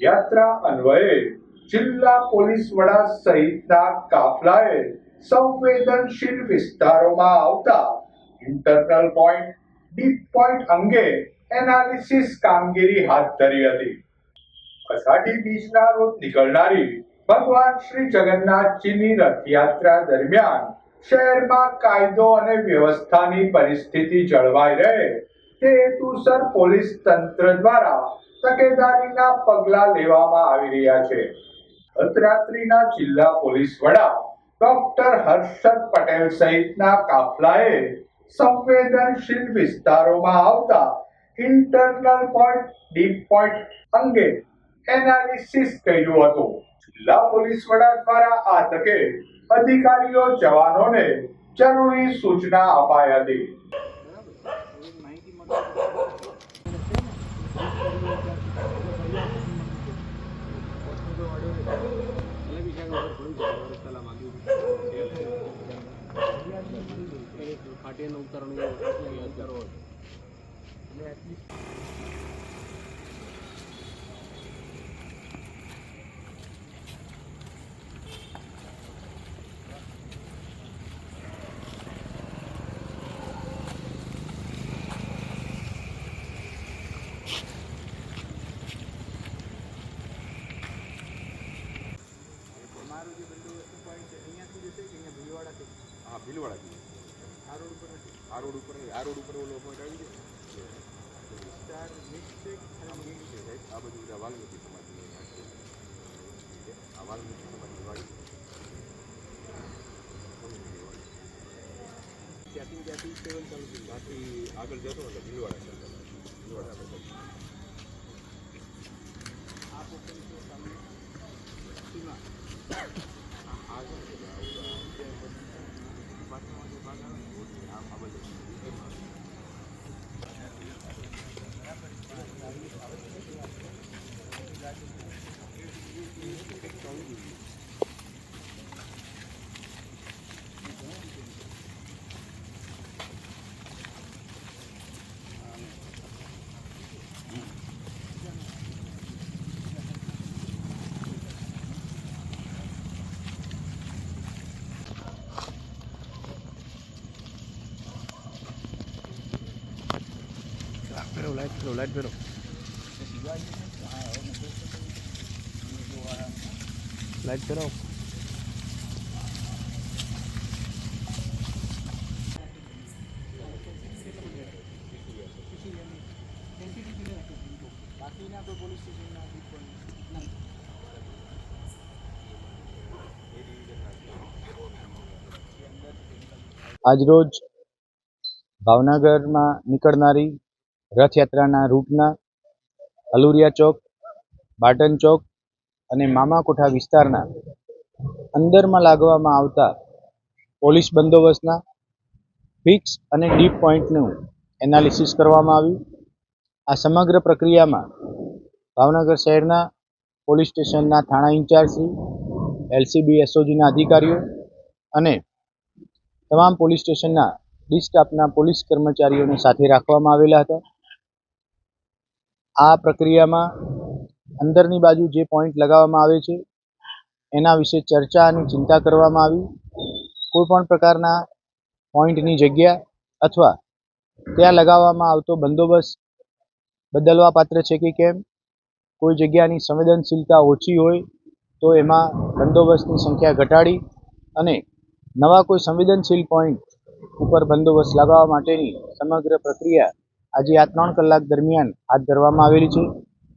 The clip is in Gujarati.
યાત્રા અન્વયે જિલ્લા પોલીસ વડા સહિતના કાફલાએ સંવેદનશીલ વિસ્તારોમાં આવતા ઇન્ટરનલ પોઈન્ટ, ડીપ પોઈન્ટ અંગે એનાલિસિસ કામગીરી હાથ ધરી હતી. અષાઢી બીજના રોજ નીકળનારી ભગવાન શ્રી જગન્નાથજીની રથયાત્રા દરમિયાન શહેરમાં કાયદો અને વ્યવસ્થાની પરિસ્થિતિ જળવાઈ રહે તે હેતુસર પોલીસ તંત્ર દ્વારા તકેદારીના પગલા લેવામાં આવી રહ્યા છે. ગતરાત્રિના જિલ્લા પોલીસ વડા ડોક્ટર હર્ષદ પટેલ સહિતના કાફલાએ સંવેદનશીલ વિસ્તારોમાં આવતા ઇન્ટરનલ પોઈન્ટ, ડીપ પોઈન્ટ અંગે એનાલિસિસ કર્યું હતું. જિલ્લા પોલીસ વડા દ્વારા આ તકે અધિકારીઓ, જવાનોને જરૂરી સૂચના અપાઈ હતી. ફાટીને ઉતારવાનું ઉતારો હા આ રોડ ઉપર આ રોડ ઉપર આ રોડ ઉપર ઓલો પોઈન્ટ આવી જાય વિસ્તાર મિક્સ છે આ બધું બધા વાલ્મીકી સમાજની આ વાલ્મીકી સમાજની વાડી ત્યાંથી ત્યાંથી સેવન ચાલુ થયું ત્યાંથી આગળ જતો એટલે ભીલવાડા છે ભીલવાડા આગળ Thank you. ઓલી આ આ બાજુ એમાં પેલો લાઈટ પેલો લાઈટ પેલો લાઈટ પેલો આજરોજ ભાવનગરમાં નીકળનારી રથયાત્રાના રૂટના અલુરિયા ચોક, બાટન ચોક અને મામાકોઠા વિસ્તારના અંદરમાં લાગવામાં આવતા પોલીસ બંદોબસ્તના ફિક્સ અને ડીપ પોઈન્ટનું એનાલિસિસ કરવામાં આવ્યું. આ સમગ્ર પ્રક્રિયામાં ભાવનગર શહેરના પોલીસ સ્ટેશનના થાણા ઇન્ચાર્જશ્રી, એલસીબી, એસઓજીના અધિકારીઓ અને તમામ પોલીસ સ્ટેશનના ડી સ્ટાફના પોલીસ કર્મચારીઓને સાથે રાખવામાં આવેલા હતા. આ પ્રક્રિયામાં અંદરની બાજુ જે પોઈન્ટ લગાવવામાં આવે છે, એના વિશે ચર્ચા અને ચિંતા કરવામાં આવી. કોઈપણ પ્રકારના પોઈન્ટની જગ્યા અથવા ત્યાં લગાવવામાં આવતો બંદોબસ્ત બદલવા પાત્ર છે કે કેમ? કોઈ જગ્યાની સંવેદનશીલતા ઓછી હોય તો એમાં બંદોબસ્તની સંખ્યા ઘટાડી અને નવા કોઈ સંવેદનશીલ પોઈન્ટ ઉપર બંદોબસ્ત લગાવવા માટેની સમગ્ર પ્રક્રિયા આજે આ ત્રણ કલાક દરમિયાન હાથ ધરવામાં આવેલી છે.